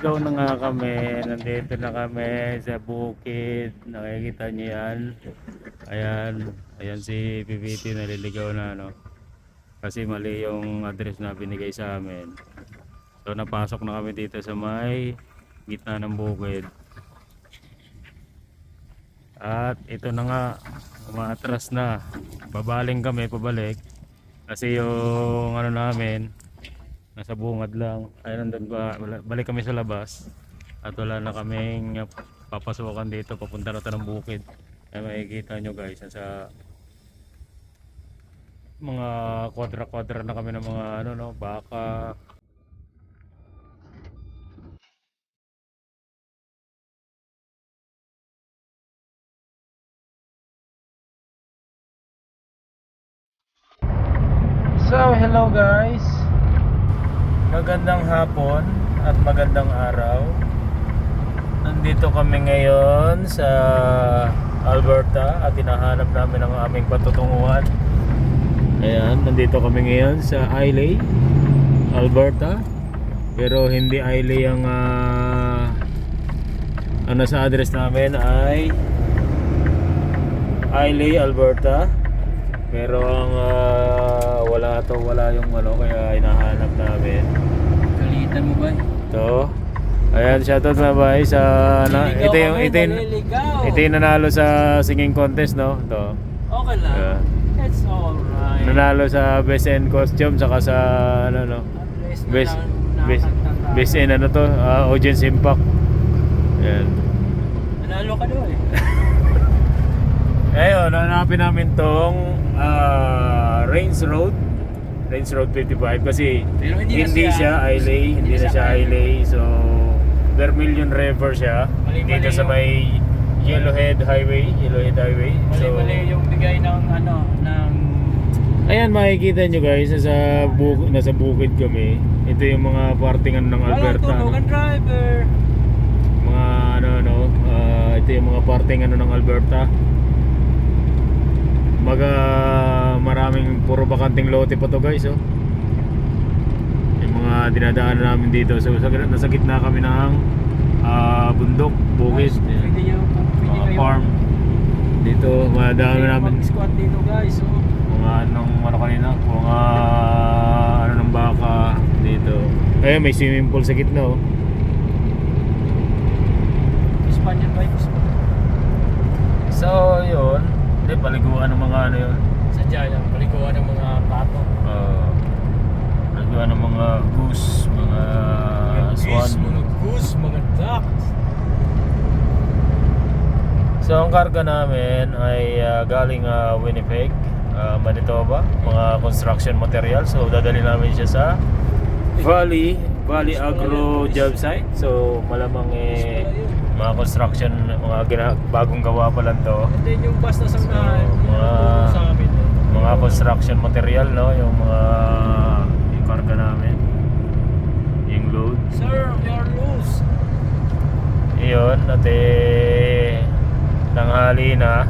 Ikaw na nga kami, nandito na kami sa bukid. Nakikita niyo yan. Ayan, ayan si PPT naliligaw na ano. Kasi mali yung address na binigay sa amin. So napasok na kami dito sa may gitna ng bukid. At ito na nga, umaatras na. Babaling kami, pabalik. Kasi yung ano namin, nasa bungad lang. Ay nandun ba, balik kami sa labas. At wala na kaming papasukan dito, papunta na ito ng bukid. Ay makikita nyo guys, nasa mga kwadra-kwadra na kami ng mga ano no, baka. So, hello guys. Magandang hapon at magandang araw. Nandito kami ngayon sa Alberta at hinahanap namin ang aming patutunguhan. Ayan, nandito kami ngayon sa Islay, Alberta. Pero hindi Islay ang ah, ang nasa address namin ay Islay, Alberta. Pero ang ah, wala to, wala yung ano kaya hinahanap namin. Kalitan mo ba? Ito. Ayan, shoutout na ba sa na, ito yung ito yung, ito yung nanalo sa singing contest, no? Ito. Okay lang. Yeah. It's alright. Nanalo sa best in costume saka sa ano no. Best best best in ano to, ah, audience impact. Ayan. Nanalo ka doon eh. Ayun, hanapin namin tong ah, Rains Road. Rains Road 55 kasi Pero hindi hindi, na siya siya- Islay, hindi, hindi na siya Islay. So Vermilion River siya. Mali-mali dito sa yung- may Yellowhead Highway, Yellowhead Highway. Mali-mali yung bigay ng ano, ng... Ayan makikita nyo guys, nasa, buk nasa bukid kami. Ito yung mga partingan ng Walang Alberta. tulog no? ang driver. Mga ano ano, ah, ito yung mga parting ano ng Alberta. Maga maraming puro bakanting lote pa to guys oh. Yung mga dinadaanan namin dito. So sa, nasa gitna kami ng ah, bundok, mga kayo. farm. Dito, madami namin mag-squat dito guys. Oh. mga anong ano kanina, mga ano ng baka dito. Eh may swimming pool sa gitna oh. Spaniard vibes. So, yun. Hindi, paliguan ng mga ano yun. Sadya yan. Palikuhan ng mga pato. Uh, paliguan ng mga goose, mga Mga swan. geese, mga goose, mga ducks. So, ang karga namin ay ah, galing ah, Winnipeg, ah, Manitoba, mga construction material. So, dadali namin siya sa Valley, Valley Agro Job Site. So, malamang eh, mga construction, mga gina- bagong gawa pa lang to. And then yung bus na sa So, ang mga- sa amin. Mga construction material no? Yung mga yung karga namin. Yung load. Sir, you're loose. iyon at eh tanghali na.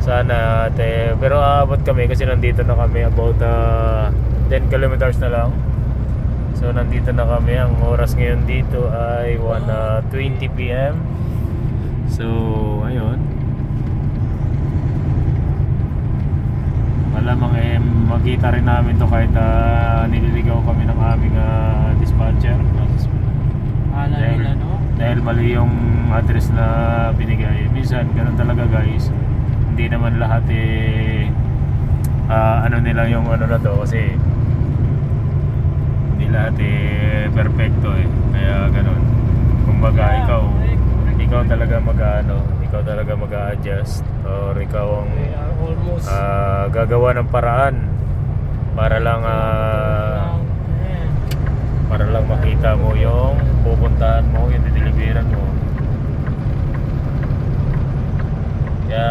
Sana at eh, pero aabot kami kasi nandito na kami about uh, 10 kilometers na lang. So nandito na kami. Ang oras ngayon dito ay 1:20 p.m. so ayun malamang eh makita rin namin to kahit ah, nililigaw kami ng aming ah, dispatcher. Hala Dahil- nila, no? dahil mali yung address na binigay. Minsan ganun talaga guys. Hindi naman lahat eh ah, ano nila yung ano na to kasi hindi lahat eh perfecto eh. Kaya ganun. Kumbaga Yeah, ikaw correct, ikaw talaga mag-ano ikaw talaga mag-adjust or ikaw ang ah, gagawa ng paraan para lang Eh, para lang makita mo yung pupuntahan mo, yung dideliveran mo. Kaya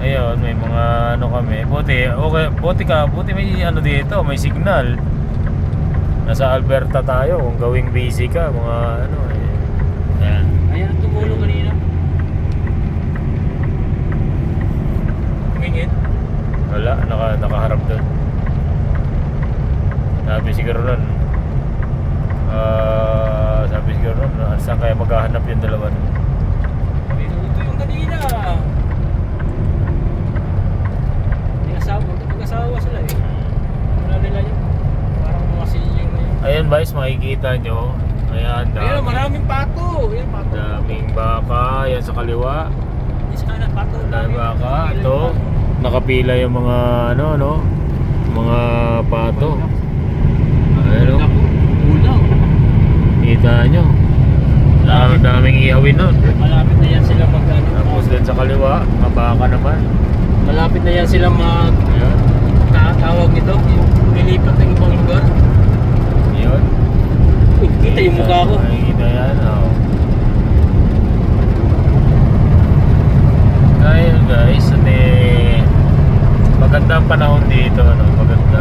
ayun, may mga ano kami. Buti, okay, buti ka, buti may ano dito, may signal. Nasa Alberta tayo, kung gawing busy ka, mga ano tumingin. Wala, naka, nakaharap doon. Sabi siguro nun, uh, sabi siguro nun, ah, saan kaya maghahanap yung dalawa nun? Ito, ito yung kanina. May asawa, mag-asawa sila eh. Wala nila yun. Parang mga sinyo na yun. Ayan makikita nyo. Ayan, dami. Ayan, maraming pato. Ayan, pato. Daming baka. Ayan sa kaliwa. Ayan sa kanan, pato. Daming baka. Ito. Ito nakapila yung mga ano, no? Mga pato. Ulaw. Kita nyo. Dami, daming ihawin nun. Malapit na yan sila mag ano, Tapos din sa kaliwa, mga baka naman. Malapit na yan sila mag Ayan. tawag nito, yung lilipat ng ibang lugar. Yun. Uy, kita yung mukha ko. Makikita yan, oh. Ayun guys, maganda ang panahon dito, no? Maganda.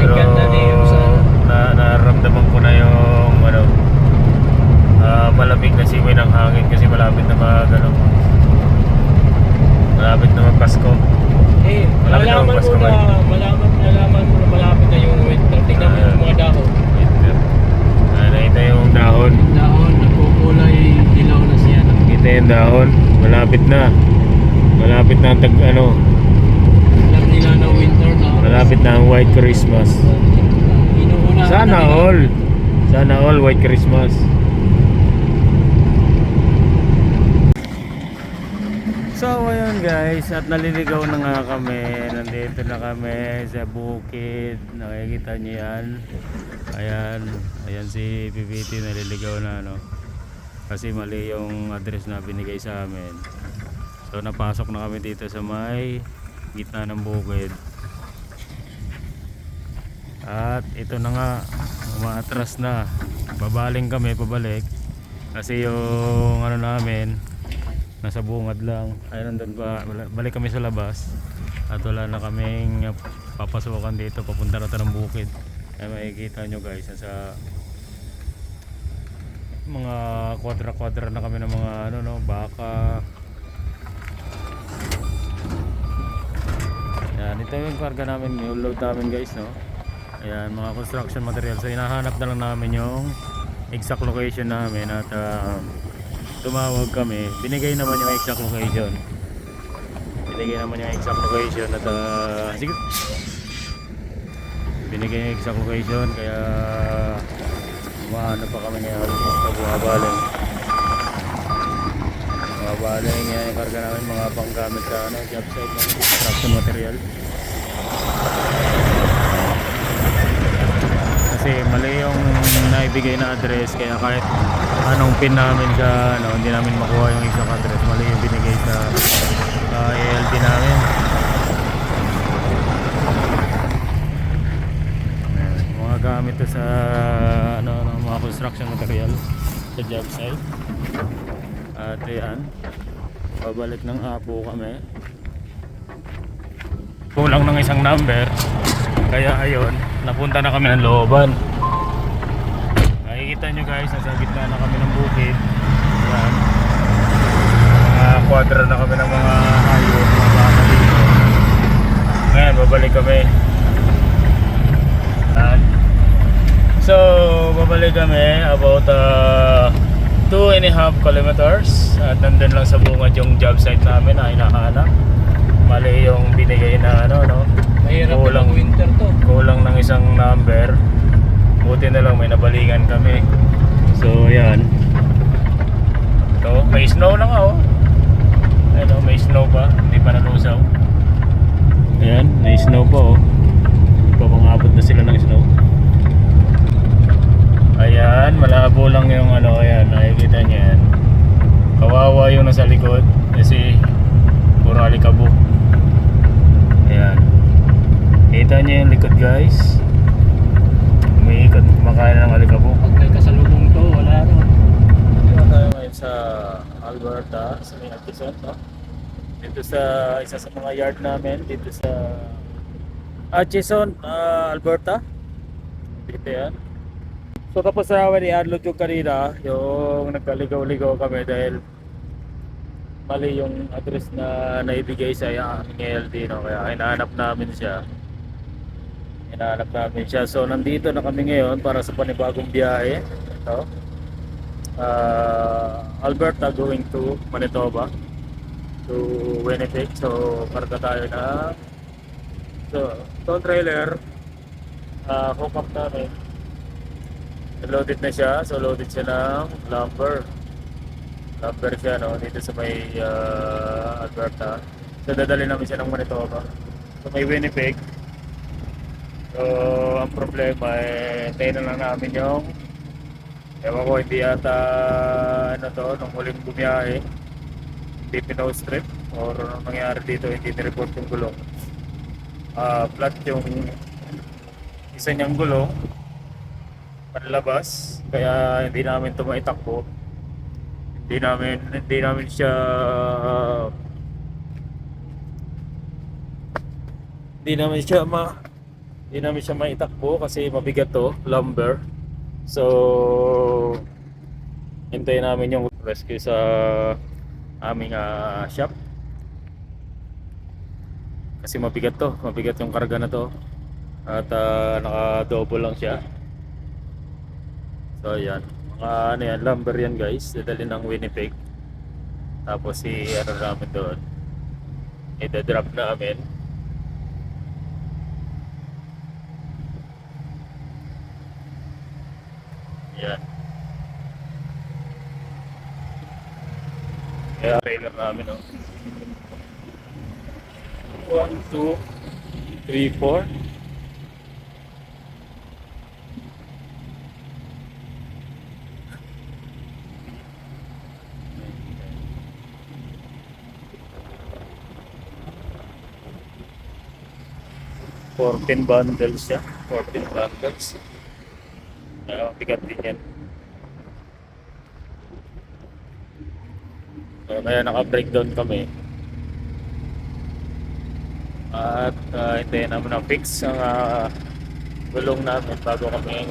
Ganda na nararamdaman ko na yung ano, ah, malamig na simoy ng hangin kasi malapit na mag ano, malapit na magpasko. Eh, Malapit na malaman mo magpasko na, malaman, malaman mo na malapit na yung winter. Tingnan mo yung mga dahon. Winter. Ah, nakita yung dahon. Dahon, nagkukulay dilaw na siya. Kita yung dahon. Malapit na. Malapit na ang tag ano, Alam nila na winter na. malapit na ang White Christmas. Sana all. Sana all White Christmas. So ayun guys, at naliligaw na nga kami. Nandito na kami sa bukid. Nakikita niyo yan. Ayan, ayan si PPT naliligaw na no. Kasi mali yung address na binigay sa amin. So napasok na kami dito sa may gitna ng bukid. At ito na nga, umaatras na. Babaling kami, pabalik. Kasi yung ano namin, nasa bungad lang. Ay, nandun pa. Balik kami sa labas. At wala na kaming papasukan dito. Papunta na ng bukid. Ay, makikita nyo guys, nasa mga kwadra-kwadra na kami ng mga ano no, baka. Yan, ito yung karga namin, yung load namin guys, no. Ayan, mga construction material. So, hinahanap na lang namin yung exact location namin at ah, tumawag kami. Binigay naman yung exact location. Binigay naman yung exact location at ah, sige. Binigay yung exact location kaya umaano pa kami ngayon bumabaling. Bumabaling yan yung karga namin mga panggamit sa ano, job site ng construction material. kasi mali yung naibigay na address kaya kahit anong pin namin sa ano, hindi namin makuha yung exact address mali yung binigay sa uh, ALT namin Ayan, mga gamit to sa ano, ano, mga construction material sa job site. At yan babalik ng apo kami. Kulang ng isang number. Kaya ayun napunta na kami ng looban. Makikita nyo guys nasa gitna na kami ng bukid. Yan mga kwadra na kami ng mga hayop mga ngayon babalik kami yan so babalik kami about uh, two and a half kilometers. At nandun lang sa bungad yung job site namin na hinahanap mali yung binigay na ano no? Mahirap Kulang. winter to. kulang ng isang number. Buti na lang may nabalingan kami. So yan. Ito may snow na nga oh ayun oh may snow pa. Hindi pa nalusaw. Ayan may snow pa oh. Papangabot na sila ng snow ayan malabo lang yung ano ayan nakikita niyo yan kawawa yung nasa likod kasi puro alikabok ayan Kita niyo yung likod guys. Umiikot, kumakain ng alikabok. Pag may kasalubong to, wala rin. Dito tayo ngayon sa Alberta, sa may Atchison, no? Dito sa isa sa mga yard namin, dito sa Atchison, ah, Alberta. Dito yan. So tapos na namin i-unload yung kanina, yung nagkaligaw-ligaw kami dahil mali yung address na naibigay sa aming LD, no? Kaya hinahanap namin siya. Hinahanap namin siya. So, nandito na kami ngayon para sa panibagong biyahe. Ito. Uh, Alberta going to Manitoba to Winnipeg. So, karga tayo na so, ito trailer. Uh, hook up namin. Loaded na siya. So, loaded siya ng lumber. Lumber siya, no? Dito sa may uh, Alberta. So, dadali namin siya ng Manitoba. So, may Winnipeg. So, ang problema eh, tayo na lang namin yung ewan ko, hindi yata ano to, nung huling bumiyahe hindi pinostrip or anong nangyari dito, hindi nireport yung gulong ah flat yung isa niyang gulong panlabas kaya hindi namin ito maitakbo hindi namin hindi namin siya hindi namin siya ma hindi namin siya maitakbo kasi mabigat to, lumber. So, hintayin namin yung rescue sa aming ah, shop. Kasi mabigat to, mabigat yung karga na to. At ah, naka-double lang siya. So, yan. Mga ano yan, lumber yan guys. Dadali ng Winnipeg. Tapos si ano namin doon. Ida-drop namin. Yan. Kaya trailer namin, no? One, two, three, four. Fourteen bundles siya. Fourteen bundles. Kaya bigat din yan. So, kaya naka-breakdown kami. At uh, hintayin namin na fix ang ah, gulong namin bago kami.